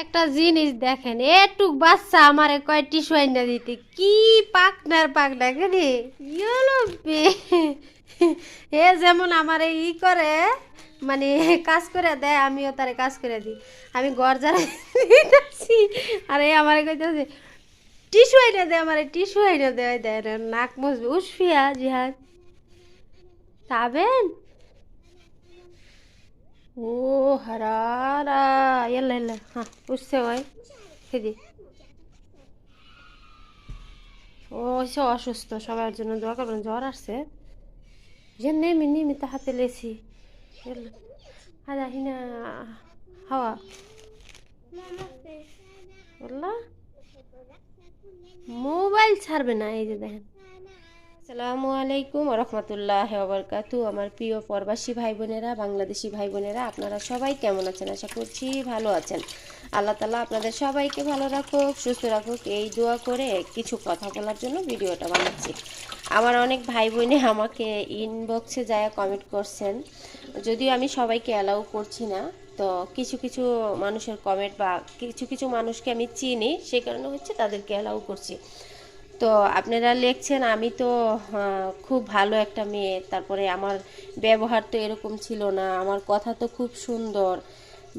একটা জিনিস দেখেন, এটুক বাচ্চা আমারে কয় টিস্যু আইনা দিতে। কি পাকনার পাকনা কেনে ইয়েলো এ যেমন আমারে ই করে মানে কাজ করে দেয়, আমিও তারে কাজ করে দিই। আমি ঘর যারা আর এই আমারে কইতেছে, টিস্যু আইনা দেয় আমারে টিস্যু আইনা দেয় দেয় নাক মুসবে উসফিয়া জিহাদ। খাবেন ও হারারা। এলা হ্যাঁ বুঝছে ভাই। খেদি ও, সে অসুস্থ, সবার জন্য দোয়া করবেন, জ্বর আসছে। যে নেমি নেমি হাতে লেছি। হাজা হিনা হাওয়া। মোবাইল ছাড়বে না, এই যে দেখেন। আসসালামু আলাইকুম রহমতুল্লাহ বরকাতু আমার প্রিয় প্রবাসী ভাই বোনেরা বাংলাদেশি ভাই বোনেরা আপনারা সবাই কেমন আছেন? আশা করছি ভালো আছেন। আল্লাহ তালা আপনাদের সবাইকে ভালো রাখুক, সুস্থ রাখুক। এই দোয়া করে কিছু কথা বলার জন্য ভিডিওটা বানাচ্ছি। আমার অনেক ভাই বোনে আমাকে ইনবক্সে যায় কমেন্ট করছেন। যদিও আমি সবাইকে অ্যালাউ করছি না, তো কিছু কিছু মানুষের কমেন্ট বা কিছু কিছু মানুষকে আমি চিনি, সে কারণে হচ্ছে তাদেরকে অ্যালাউ করছি। তো আপনারা লিখছেন, আমি তো খুব ভালো একটা মেয়ে। তারপরে আমার ব্যবহার তো এরকম ছিল না, আমার কথা তো খুব সুন্দর।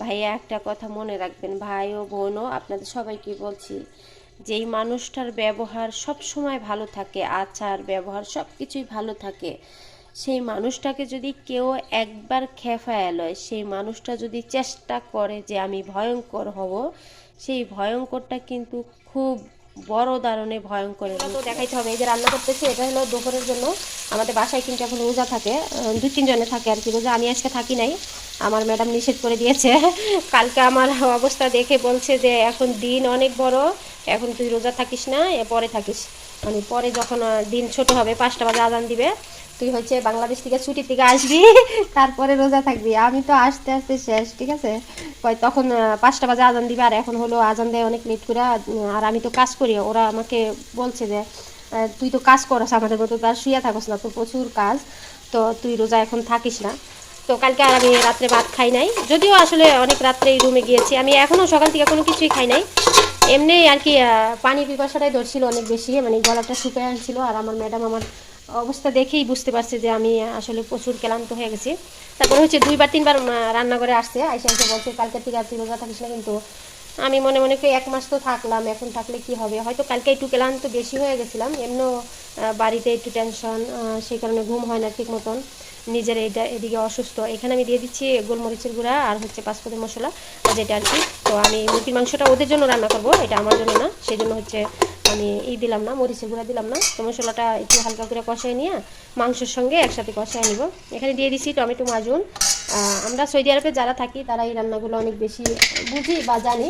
ভাইয়া একটা কথা মনে রাখবেন, ভাই ও বোনও আপনাদের সবাইকে বলছি, যেই মানুষটার ব্যবহার সব সময় ভালো থাকে, আচার, ব্যবহার সব কিছুই ভালো থাকে, সেই মানুষটাকে যদি কেউ একবার খেফায় লয়, সেই মানুষটা যদি চেষ্টা করে যে আমি ভয়ঙ্কর হব, সেই ভয়ঙ্করটা কিন্তু খুব বড় দারণে ভয়ঙ্কর তো দেখাইতে হবে এই যে রান্না করতেছি এটা হলো দুপুরের জন্য আমাদের বাসায় কিন্তু এখন রোজা থাকে দু তিনজনে থাকে আর কি রোজা আমি আজকে থাকি নাই আমার ম্যাডাম নিষেধ করে দিয়েছে। কালকে আমার অবস্থা দেখে বলছে যে এখন দিন অনেক বড় এখন তুই রোজা থাকিস না পরে থাকিস। মানে পরে যখন দিন ছোট হবে পাঁচটা বাজে আজান দিবে তুই হচ্ছে বাংলাদেশ থেকে ছুটি থেকে আসবি, তারপরে রোজা থাকবি। আমি তো আসতে আসতে শেষ, ঠিক আছে? কয় তখন পাঁচটা বাজে আজান দিবে, আর এখন হলো আজান দেয় অনেক লেট করে, আর আমি তো কাজ করি। ওরা আমাকে বলছে যে তুই তো কাজ করস আমাদের মতো তার শুয়ে থাকস না তোর প্রচুর কাজ। তো তুই রোজা এখন থাকিস না। তো কালকে আর আমি রাত্রে ভাত খাই নাই। যদিও আসলে অনেক রাত্রে রুমে গিয়েছি। আমি এখনও সকাল থেকে কোনো কিছুই খাই নাই। এমনি আর কি পানি পিপাসাটাই ধরছিল অনেক বেশি মানে গলাটা শুকিয়ে আসছিল আর আমার ম্যাডাম আমার অবস্থা দেখেই বুঝতে পারছে যে আমি আসলে প্রচুর ক্লান্ত হয়ে গেছি। তারপরে হচ্ছে দুইবার তিনবার উম, রান্না করে আসছে আইসে এসে বলছে কালকে থেকে আর রোজা থাকিস না কিন্তু আমি মনে মনে করি এক মাস তো থাকলাম এখন থাকলে কি হবে? হয়তো কালকে একটু ক্লান্ত বেশি হয়ে গেছিলাম এমনও বাড়িতে একটু টেনশন সেই কারণে ঘুম হয় না ঠিক মতন। নিজের এটা এদিকে অসুস্থ। এখানে আমি দিয়ে দিচ্ছি গোলমরিচের গুঁড়া আর হচ্ছে পাঁচফোড়ন মশলা যেটা আর কি। তো আমি মুরগির মাংসটা ওদের জন্য রান্না করব এটা আমার জন্য না সেই জন্য হচ্ছে আমি এই দিলাম না, মরিচের গুঁড়া দিলাম না। তো মশলাটা একটু হালকা করে কষাই নিয়ে মাংসের সঙ্গে একসাথে কষাই নিব। এখানে দিয়ে দিচ্ছি টমেটো মাজুন আমরা সৌদি আরবে যারা থাকি, তারা এই রান্নাগুলো অনেক বেশি বুঝি বা জানি।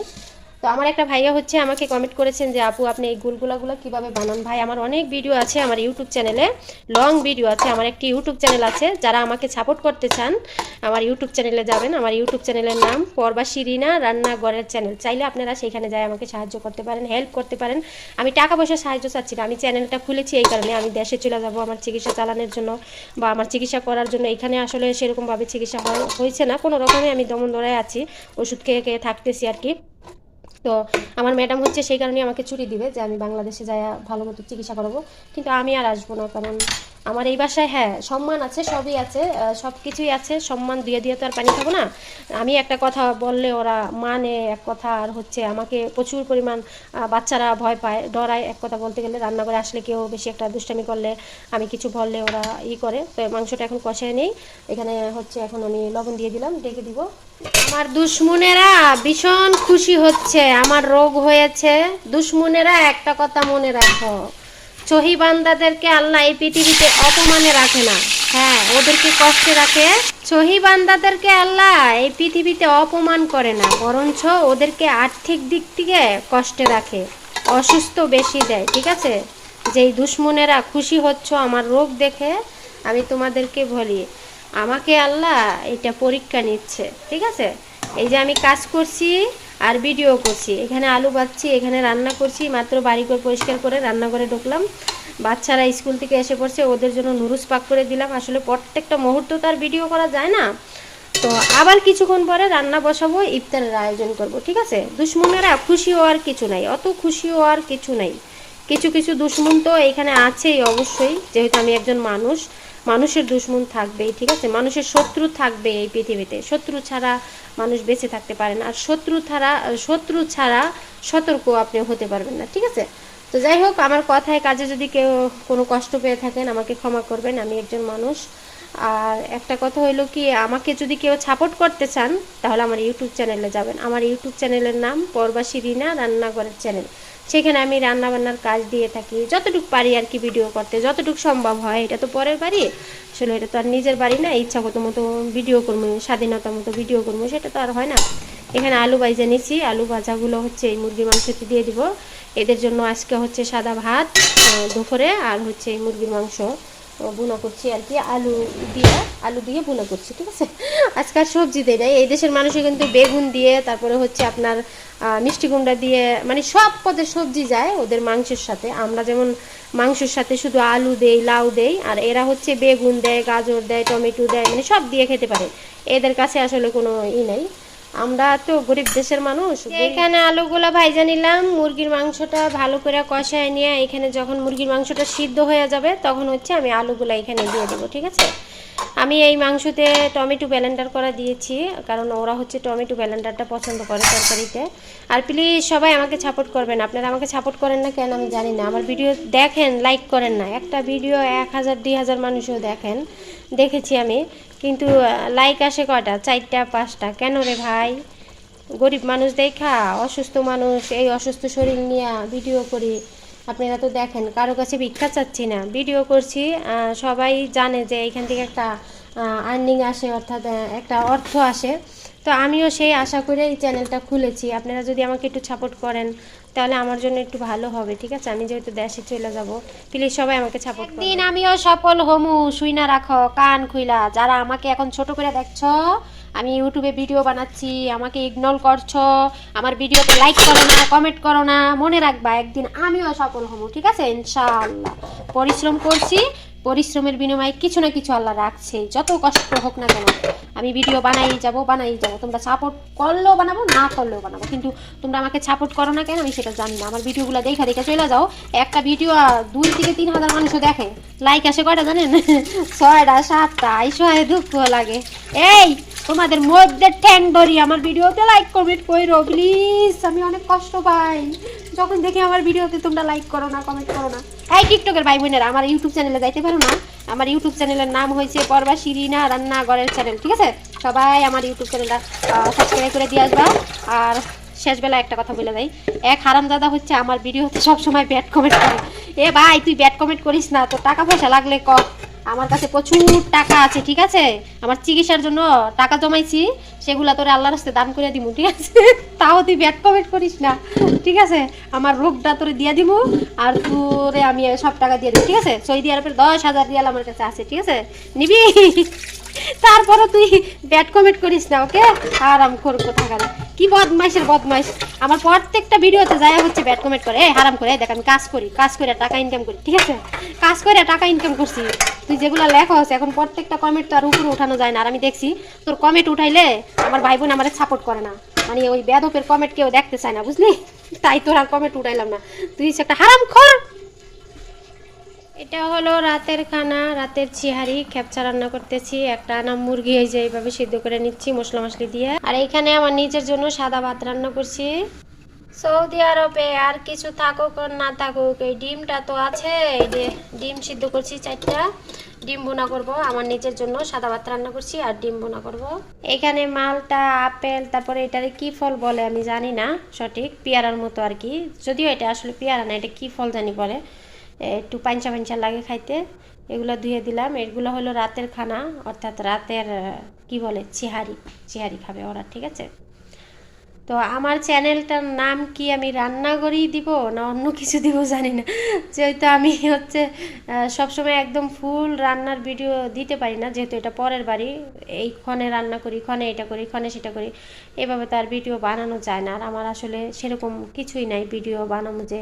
তো আমার একটা ভাইয়া হচ্ছে আমাকে কমেন্ট করেছেন যে, আপু, আপনি এই গুলগুলাগুলো কীভাবে বানান? ভাই, আমার অনেক ভিডিও আছে আমার ইউটিউব চ্যানেলে লং ভিডিও আছে। আমার একটি ইউটিউব চ্যানেল আছে, যারা আমাকে সাপোর্ট করতে চান, আমার ইউটিউব চ্যানেলে যাবেন। আমার ইউটিউব চ্যানেলের নাম পর্বাসী রিনা রান্নাঘরের চ্যানেল চাইলে আপনারা সেইখানে যায় আমাকে সাহায্য করতে পারেন হেল্প করতে পারেন। আমি টাকা পয়সা সাহায্য চাচ্ছি না, আমি চ্যানেলটা খুলেছি এই কারণে আমি দেশে চলে যাব আমার চিকিৎসা চালানোর জন্য বা আমার চিকিৎসা করার জন্য। এখানে আসলে সেরকমভাবে চিকিৎসা হয়েছে না। কোনো রকমে আমি দমন ধরায় আছি, ওষুধ খেয়ে খেয়ে থাকতেছি আর কি। তো আমার ম্যাডাম হচ্ছে সেই কারণে আমাকে ছুটি দিবে যে আমি বাংলাদেশে যাই ভালো মতো চিকিৎসা করাবো। কিন্তু আমি আর আসব না কারণ আমার এই বাসায় হ্যাঁ সম্মান আছে, সবই আছে সব কিছুই আছে, সম্মান দিয়ে দিয়ে তো আর পানি খাব না। আমি একটা কথা বললে ওরা মানে এক কথা, আর হচ্ছে আমাকে প্রচুর পরিমাণ বাচ্চারা ভয় পায়, ডরায় এক কথা বলতে গেলে রান্নাঘরে আসলে কেউ বেশি একটা দুষ্টামি করলে আমি কিছু বললে ওরা ই করে। তো মাংসটা এখন কষায় নেই, এখানে হচ্ছে এখন আমি লবণ দিয়ে দিলাম ডেকে দিব। আমার দুশ্মনেরা ভীষণ খুশি হচ্ছে, আমার রোগ হয়েছে। দুশ্মনেরা একটা কথা মনে রাখো। চহি বান্দাদেরকে আল্লাহ এই পৃথিবীতে অপমানে রাখে না। হ্যাঁ ওদেরকে কষ্টে রাখে। চহি বান্দাদেরকে আল্লাহ এই পৃথিবীতে অপমান করে না, বরঞ্চ ওদেরকে আর্থিক দিক থেকে কষ্টে রাখে, অসুস্থ বেশি দেয়, ঠিক আছে? যেই দুশ্মনেরা খুশি হচ্ছ আমার রোগ দেখে, আমি তোমাদেরকে বলি, আমাকে আল্লাহ এটা পরীক্ষা নিচ্ছে, ঠিক আছে? এই যে আমি কাজ করছি আর ভিডিও করছি। এখানে আলু বাচ্ছি এখানে রান্না করছি, মাত্র বাড়ি করে পরিষ্কার করে রান্নাঘরে ঢুকলাম। বাচ্চারা স্কুল থেকে এসে পড়ছে, ওদের জন্য নুরুস পাক করে দিলাম। আসলে প্রত্যেকটা মুহূর্ত তার ভিডিও করা যায় না। তো আবার কিছুক্ষণ পরে রান্না বসাবো, ইফতারের আয়োজন করব, ঠিক আছে? দুশ্মনেরা খুশি হওয়ার কিছু নাই, অত খুশি হওয়ার কিছু নাই। কিছু কিছু দুশ্মন তো এখানে আছেই অবশ্যই, যেহেতু আমি একজন মানুষ। মানুষের দুশ্মন থাকবেই, ঠিক আছে? মানুষের শত্রু থাকবে এই পৃথিবীতে। শত্রু ছাড়া মানুষ বেঁচে থাকতে পারে না। আর শত্রু ছাড়া শত্রু ছাড়া সতর্ক আপনি হতে পারবেন না, ঠিক আছে? তো যাই হোক, আমার কথায় কাজে যদি কেউ কোনো কষ্ট পেয়ে থাকেন, আমাকে ক্ষমা করবেন, আমি একজন মানুষ। আর একটা কথা হইল কি, আমাকে যদি কেউ সাপোর্ট করতে চান, তাহলে আমার ইউটিউব চ্যানেলে যাবেন। আমার ইউটিউব চ্যানেলের নাম পরবাসী রিনা রান্নাঘরের চ্যানেল সেখানে আমি রান্না বান্নার কাজ দিয়ে থাকি। যতটুকু পারি আর কি ভিডিও করতে, যতটুকু সম্ভব হয়, এটা তো পরের বাড়ি। আসলে এটা তো আর নিজের বাড়ি না ইচ্ছা মতো মতো ভিডিও করব, স্বাধীনতা মতো ভিডিও করব, সেটা তো আর হয় না। এখানে আলু ভাইজা নিচ্ছি। আলু ভাজাগুলো হচ্ছে এই মুরগি মাংসটি দিয়ে দিব। এদের জন্য আজকে হচ্ছে সাদা ভাত দুপুরে, আর হচ্ছে মুরগির মাংস। বুনা করছি আর কি, আলু দিয়ে আলু দিয়ে বুনা করছি, ঠিক আছে? আজকে আর সবজি দেয় নাই। এই দেশের মানুষে কিন্তু বেগুন দিয়ে, তারপরে হচ্ছে আপনার মিষ্টি কুমড়া দিয়ে মানে সব পদের সবজি যায় ওদের মাংসের সাথে। আমরা যেমন মাংসের সাথে শুধু আলু দেই, লাউ দেই, আর এরা হচ্ছে বেগুন দেয়, গাজর দেয়, টমেটো দেয় মানে সব দিয়ে খেতে পারে। এদের কাছে আসলে কোনো ই নাই। আমরা তো গরিব দেশের মানুষ এখানে আলুগুলা ভাইজা নিলাম মুরগির মাংসটা ভালো করে কষায় নিয়ে এখানে যখন মুরগির মাংসটা সিদ্ধ হয়ে যাবে তখন হচ্ছে আমি আলুগুলা এখানে দিয়ে দেবো ঠিক আছে? আমি এই মাংসতে টমেটো ব্যালেন্ডার করা দিয়েছি কারণ ওরা হচ্ছে টমেটো ব্যালেন্ডারটা পছন্দ করে তরকারিতে। আর প্লিজ সবাই আমাকে সাপোর্ট করবেন আপনারা আমাকে সাপোর্ট করেন না কেন আমি জানি না। আমার ভিডিও দেখেন লাইক করেন না। একটা ভিডিও এক হাজার দুই হাজার মানুষও দেখেন। দেখেছি আমি। কিন্তু লাইক আসে কয়টা? চারটা, পাঁচটা। কেন রে ভাই? গরিব মানুষ দেখা, অসুস্থ মানুষ, এই অসুস্থ শরীর নিয়ে ভিডিও করি। আপনারা তো দেখেন, কারও কাছে ভিক্ষা চাচ্ছি না। ভিডিও করছি সবাই জানে যে এখান থেকে একটা আর্নিং আসে, অর্থাৎ একটা অর্থ আসে। তো আমিও সেই আশা করে এই চ্যানেলটা খুলেছি। আপনারা যদি আমাকে একটু সাপোর্ট করেন তাহলে আমার জন্য একটু ভালো হবে, ঠিক আছে? আমি যেহেতু দেশে চলে যাব প্লিজ সবাই আমাকে সাপোর্ট দিন আমিও সফল হমু শুই না রাখো, কান খুইলা। যারা আমাকে এখন ছোট করে দেখছ, আমি ইউটিউবে ভিডিও বানাচ্ছি, আমাকে ইগনোর করছ, আমার ভিডিওতে লাইক করো না কমেন্ট করো না, মনে রাখবা একদিন আমিও সফল হব ঠিক আছে? ইনশাআল্লাহ। পরিশ্রম করছি, পরিশ্রমের বিনিময়ে কিছু না কিছু আল্লাহ রাখছে যত কষ্ট হোক না কেন। আমি ভিডিও বানাই যাব বানাই যাব। তোমরা সাপোর্ট করলেও বানাবো, না করলেও বানাবো। কিন্তু তোমরা আমাকে সাপোর্ট করো না কেন? আমি সেটা জানি না। আমার ভিডিওগুলো দেখা দেখে চলে যাও। একটা ভিডিও দুই থেকে তিন হাজার মানুষও দেখে। লাইক আসে কয়টা জানেন? ছয়টা, সাতটা, আইসো হয়, দুঃখ লাগে। এই, তোমাদের মধ্যে ঠ্যাং ধরি, আমার ভিডিওতে লাইক কমেন্ট করো প্লিজ আমি অনেক কষ্ট পাই। যখন দেখি আমার ভিডিওতে তোমরা লাইক করো না কমেন্ট করো না। এই টিকটকের ভাই বোনেরা আমার ইউটিউব চ্যানেলে যাইতে পারো না? আমার ইউটিউব চ্যানেলের নাম হয়েছে পর্বা শিরিনা রান্নাঘরের চ্যানেল ঠিক আছে? সবাই আমার ইউটিউব চ্যানেলটা সাবস্ক্রাইব করে দিয়ে আসবা। আর শেষবেলা একটা কথা বলে দেয় এক হারামজাদা হচ্ছে আমার ভিডিওতে সবসময় ব্যাড কমেন্ট করে। এ ভাই, তুই ব্যাড কমেন্ট করিস না তো টাকা পয়সা লাগলে কর আমার কাছে প্রচুর টাকা আছে, ঠিক আছে? আমার চিকিৎসার জন্য টাকা জমাইছি, সেগুলা তোর আল্লাহর হাস্তে দান করে দিমু, ঠিক আছে? তাও তুই ব্যাট কমেন্ট করিস না, ঠিক আছে? আমার রোগটা তোরে দিয়ে দিমু, আর তোরে আমি সব টাকা দিয়ে দিই ঠিক আছে? সৌদি আরবের দশ হাজার রিয়াল আমার কাছে আছে, ঠিক আছে? নিবি? তারপরে তুই ব্যাড কমেন্ট করিস না ওকে আরাম কর কোথাকার। কি বদমাইশের বদমাইশ। আমার প্রত্যেকটা ভিডিওতে যাই হচ্ছে ব্যাড কমেন্ট করে, এই, হারাম করে দেখ, আমি কাজ করি, কাজ করে টাকা ইনকাম করি, ঠিক আছে? কাজ করে টাকা ইনকাম করছি। তুই যেগুলো লেখস, এখন প্রত্যেকটা কমেন্ট তো আর উপরে উঠানো যায় না। আর আমি দেখছি, তোর কমেন্ট উঠাইলে আমার ভাই বোন আমার সাপোর্ট করে না। মানে ওই বেদপের কমেন্ট কেউ দেখতে চায় না, বুঝলি? তাই তোর আর কমেন্ট উঠাইলাম না। তুই একটা হারাম খর এটা হলো রাতের খানা, রাতের চিহারি, খেপচা রান্না করতেছি। একটা আনা মুরগি এই যে এইভাবে সিদ্ধ করে নিচ্ছি মশলা মশলি দিয়ে। আর এখানে আমার নিজের জন্য সাদা ভাত রান্না করছি। সৌদি আরবে আর কিছু থাকুক না থাকুক, এই ডিমটা তো আছে। এই যে ডিম সিদ্ধ করছি চারটা। ডিম বোনা করব, আমার নিজের জন্য সাদা ভাত রান্না করছি আর ডিম বোনা করব। এখানে মালটা, আপেল, তারপরে এটারে কি ফল বলে আমি জানি না সঠিক, পেয়ারার মতো আর কি। যদিও এটা আসলে পেয়ারা না, এটা কি ফল জানি বলে একটু পাঞ্চা পাঞ্চা লাগে খাইতে। এগুলো ধুয়ে দিলাম। এগুলো হলো রাতের খানা, অর্থাৎ রাতের কি বলে, চিহারি। চিহারি খাবে ওরা, ঠিক আছে? তো আমার চ্যানেলটার নাম কি আমি রান্না করেই দিব না অন্য কিছু দিব জানি না। যেহেতু আমি হচ্ছে সবসময় একদম ফুল রান্নার ভিডিও দিতে পারি না, যেহেতু এটা পরের বাড়ি, এই ক্ষণে রান্না করি, ক্ষণে এটা করি, ক্ষণে সেটা করি, এভাবে তার ভিডিও বানানো যায় না। আর আমার আসলে সেরকম কিছুই নাই ভিডিও বানানো যে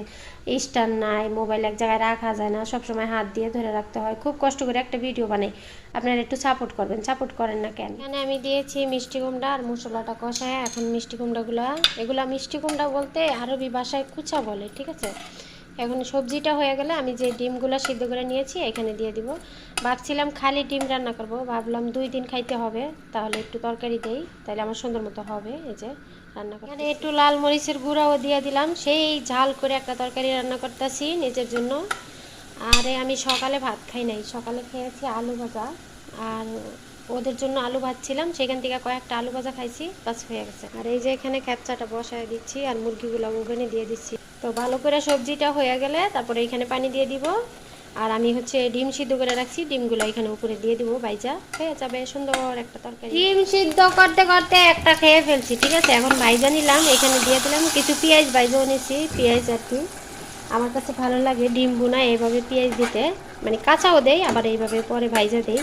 স্ট্যান্ড নাই মোবাইল এক জায়গায় রাখা যায় না, সবসময় হাত দিয়ে ধরে রাখতে হয়। খুব কষ্ট করে একটা ভিডিও বানাই। আপনারা একটু সাপোর্ট করবেন। সাপোর্ট করেন না কেন? এখানে আমি দিয়েছি মিষ্টি কুমড়া আর মশলাটা কষায়, এখন মিষ্টি কুমড়াগুলো এগুলা মিষ্টি কুমড়া বলতে আরবি ভাষায় কুচা বলে, ঠিক আছে? এখন সবজিটা হয়ে গেলে আমি যে ডিমগুলো সিদ্ধ করে নিয়েছি, এখানে দিয়ে দিব। ভাবছিলাম খালি ডিম রান্না করব, ভাবলাম দুই দিন খাইতে হবে, তাহলে একটু তরকারি দেই তাহলে আমার সুন্দর মতো হবে, এই যে রান্না করে এখানে একটু লাল মরিচের গুঁড়াও দিয়ে দিলাম, সেই ঝাল করে একটা তরকারি রান্না করতেছি নিজের জন্য। আরে আমি সকালে ভাত খাই নাই, সকালে খেয়েছি আলু ভাজা, আর ওদের জন্য আলু ভাজছিলাম, সেখান থেকে কয়েকটা আলু ভাজা খাইছি, বাস হয়ে গেছে। আর এই যে এখানে ক্যাপচাটা বসায় দিচ্ছি আর মুরগিগুলো ওভেনে দিয়ে দিচ্ছি। তো ভালো করে সবজিটা হয়ে গেলে তারপরে এখানে পানি দিয়ে দিব। আর আমি হচ্ছে ডিম সিদ্ধ করে রাখছি, ডিমগুলো এখানে উপরে দিয়ে দিব বাইজা হয়ে যাবে সুন্দর একটা তরকারি। ডিম সিদ্ধ করতে করতে একটা খেয়ে ফেলছি, ঠিক আছে? এখন ভাইজা নিলাম, এখানে দিয়ে দিলাম কিছু পেঁয়াজ, ভাইজাও নিছি পেঁয়াজ আর কি। আমার কাছে ভালো লাগে ডিম বোনা এইভাবে পেঁয়াজ দিতে। মানে কাঁচাও দেই, আবার এইভাবে পরে ভাইজা দেই।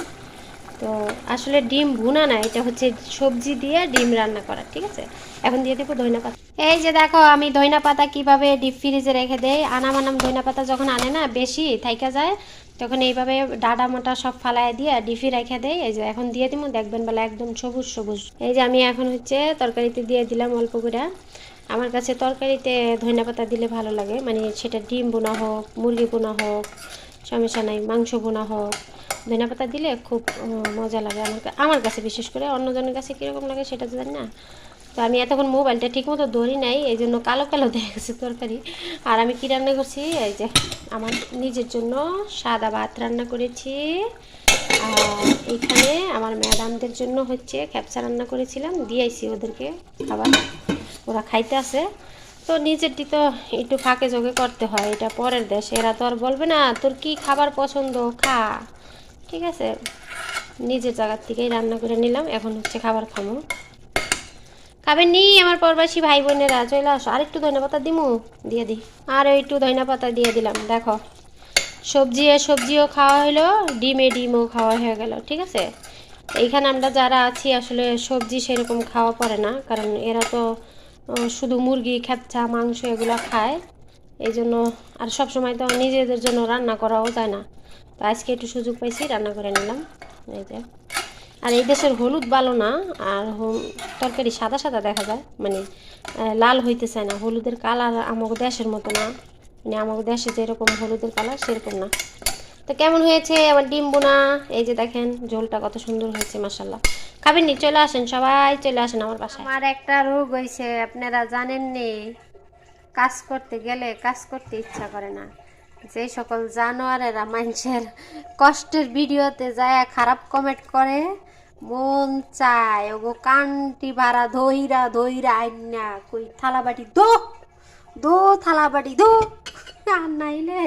তো আসলে ডিম ভুনা না, এটা হচ্ছে সবজি দিয়ে ডিম রান্না করা, ঠিক আছে? এখন দিয়ে দেবো ধইনা পাতা। এই যে দেখো, আমি ধইনা পাতা কীভাবে ডিপ ফ্রিজে রেখে দেই আনাম আনাম ধইনা পাতা যখন আনে না, বেশি থাইকা যায়, তখন এইভাবে ডাটা মোটা সব ফালায় দিয়ে ডিফি রেখে দেয় এই যে এখন দিয়ে দিব, দেখবেন বেলা একদম সবুজ সবুজ। এই যে আমি এখন হচ্ছে তরকারিতে দিয়ে দিলাম অল্প করে। আমার কাছে তরকারিতে ধনিয়া পাতা দিলে ভালো লাগে মানে সেটা ডিম বোনা হোক, মুরগি বোনা হোক, সমস্যা নাই, মাংস বোনা হোক। ধনিয়া পাতা দিলে খুব মজা লাগে আমার আমার কাছে বিশেষ করে, অন্যজনের কাছে কীরকম লাগে সেটা তো জানি না। তো আমি এতক্ষণ মোবাইলটা ঠিক মতো ধরি নাই এই জন্য কালো কালো দেখা গেছে তরকারি। আর আমি কী রান্না করছি? এই যে, আমার নিজের জন্য সাদা ভাত রান্না করেছি। আর এখানে আমার ম্যাডামদের জন্য হচ্ছে ক্যাপসা রান্না করেছিলাম, দিয়েছি ওদেরকে খাবার। ওরা খাইতে আসে তো নিজেরটি তো একটু ফাঁকে যোগে করতে হয়, এটা পরের দেশ, এরা তো আর বলবে না, তোর কি খাবার পছন্দ? খা। ঠিক আছে। নিজের জায়গার থেকেই রান্না করে নিলাম। এখন হচ্ছে খাবার খামো খাবেন নি আমার পরবাসী ভাই বোনেরা। চলে আসো। আর একটু ধনিয়া পাতা দিমু? দিয়ে দিই আর একটু ধনিয়া পাতা দিয়ে দিলাম। দেখো। সবজি সবজিও খাওয়া হলো, ডিমে ডিমও খাওয়া হয়ে গেল। ঠিক আছে? এইখানে আমরা যারা আছি, আসলে সবজি সেরকম খাওয়া পড়ে না। কারণ এরা তো শুধু মুরগি, খেপচা, মাংস এগুলো খায়। এই জন্য আর সবসময় তো নিজেদের জন্য রান্না করাও যায় না। তো আজকে একটু সুযোগ পাইছি, রান্না করে নিলাম। এই যে। আর এই দেশের হলুদ ভালো না, আর তরকারি সাদা সাদা দেখা যায় মানে লাল হইতে চায় না। হলুদের কালার আমাদের দেশের মতো না। মানে আমাদের দেশে যেরকম হলুদের কালার, সেরকম না। তো কেমন হয়েছে আমার ডিম বোনা এই যে দেখেন, ঝোলটা কত সুন্দর হয়েছে মাসাল্লাহ খাবেন নি? চলে আসেন সবাই, চলে আসেন আমার বাসায়। আমার একটা রোগ হয়েছে, আপনারা জানেন নি কাজ করতে গেলে কাজ করতে ইচ্ছা করে না। যে সকল জানোয়ারেরা মানুষের কষ্টের ভিডিওতে যায়, খারাপ কমেন্ট করে, মন চায়, ওগো কান্টি ভাড়া ধইরা ধইরা আইনা কই থালা বাটি দো দো থালা বাটি দো আর নাইলে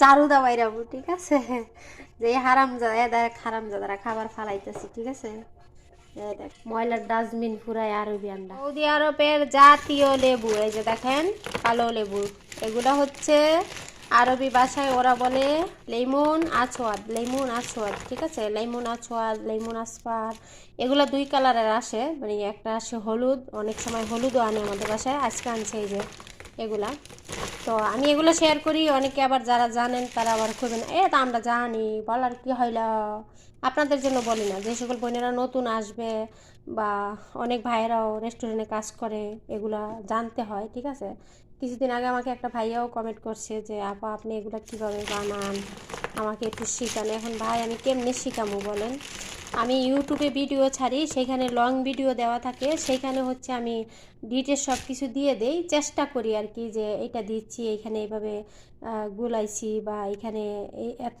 চারু দাবাইরাবো ঠিক আছে? যে হারাম জাদা দেখ হারাম জাদারা খাবার ফালাইতেছি, ঠিক আছে? ময়লার ডাস্টবিন ফুরাই আরবি আন্ডা। সৌদি আরবের জাতীয় লেবু, এই যে দেখেন, কালো লেবু। এগুলো হচ্ছে আরবি ভাষায় ওরা বলে লেমন আছোয়াদ লেমন আছোয়াদ ঠিক আছে? লেমন আছোয়াদ লেমন আসপার এগুলো দুই কালারের আসে। মানে একটা আসে হলুদ, অনেক সময় হলুদও আনে আমাদের বাসায়, আজকে আনছে এই যে এগুলা। তো আমি এগুলো শেয়ার করি, অনেকে আবার যারা জানেন তারা আবার খুঁজবেন এ, তা আমরা জানি, বলার কি হইল? আপনাদের জন্য বলি না, যে সকল বোনেরা নতুন আসবে বা অনেক ভাইয়েরাও রেস্টুরেন্টে কাজ করে, এগুলা জানতে হয়, ঠিক আছে? কিছুদিন আগে আমাকে একটা ভাইয়াও কমেন্ট করছে যে, আপা, আপনি এগুলো কীভাবে বানান? আমাকে একটু শিখান। এখন ভাই, আমি কেমনে শিখামো বলেন? আমি ইউটিউবে ভিডিও ছাড়ি, সেখানে লং ভিডিও দেওয়া থাকে সেইখানে হচ্ছে আমি ডিটেলস সব কিছু দিয়ে দেই, চেষ্টা করি আর কি যে এটা দিচ্ছি এইখানে এইভাবে গুলাইছি বা এখানে এত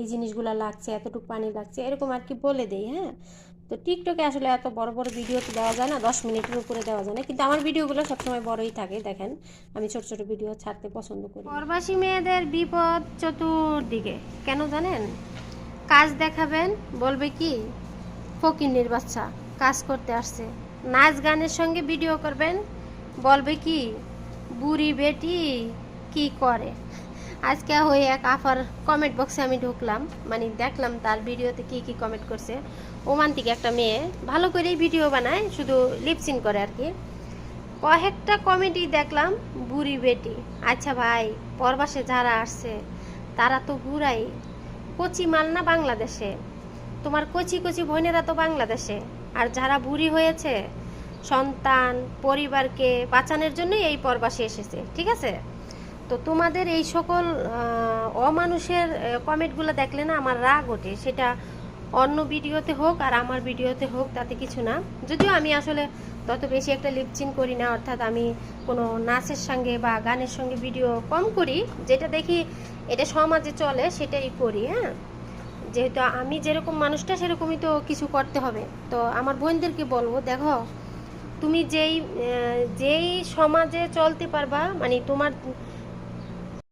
এই জিনিসগুলো লাগছে, এতটুকু পানি লাগছে, এরকম আর কি বলে দেই হ্যাঁ? তো টিকটকে আসলে এত বড় বড় ভিডিও তো দেওয়া যায় না, দশ মিনিটের উপরে দেওয়া যায় না, কিন্তু আমার ভিডিওগুলো সবসময় বড়ই থাকে, দেখেন। আমি ছোট ছোট ভিডিও ছাড়তে পছন্দ করি। প্রবাসী মেয়েদের বিপদ চতুর্দিকে, কেন জানেন? কাজ দেখাবেন, বলবে কি? ফকিন্নির বাচ্চা, কাজ করতে আসছে। নাচ গানের সঙ্গে ভিডিও করবেন, বলবে কি? বুড়ি বেটি কি করে? আজকে ওই এক আফার কমেন্ট বক্সে আমি ঢুকলাম মানে দেখলাম তার ভিডিওতে কি কি কমেন্ট করছে। ওমান থেকে একটা মেয়ে, ভালো করেই ভিডিও বানায়, শুধু লিপসিন করে আর কি। কয়েকটা কমেডি দেখলাম, বুড়ি বেটি। আচ্ছা ভাই, পরবাসে যারা আসছে, তারা তো বুড়াই। কচি মাল না বাংলাদেশে? তোমার কচি কচি বোনেরা তো বাংলাদেশে। আর যারা বুড়ি হয়েছে, সন্তান, পরিবারকে বাঁচানোর জন্যই এই পরবাসে এসেছে, ঠিক আছে? তো তোমাদের এই সকল অমানুষের কমেন্টগুলো দেখলে না আমার রাগ ওঠে। সেটা অন্য ভিডিওতে হোক আর আমার ভিডিওতে হোক, তাতে কিছু না। যদিও আমি আসলে তত বেশি একটা লিপচিন করি না, অর্থাৎ আমি কোনো নাচের সঙ্গে বা গানের সঙ্গে ভিডিও কম করি। যেটা দেখি এটা সমাজে চলে, সেটাই করি হ্যাঁ। যেহেতু আমি যেরকম মানুষটা, সেরকমই তো কিছু করতে হবে। তো আমার বোনদেরকে বলব, দেখো, তুমি যেই যেই সমাজে চলতে পারবা মানে তোমার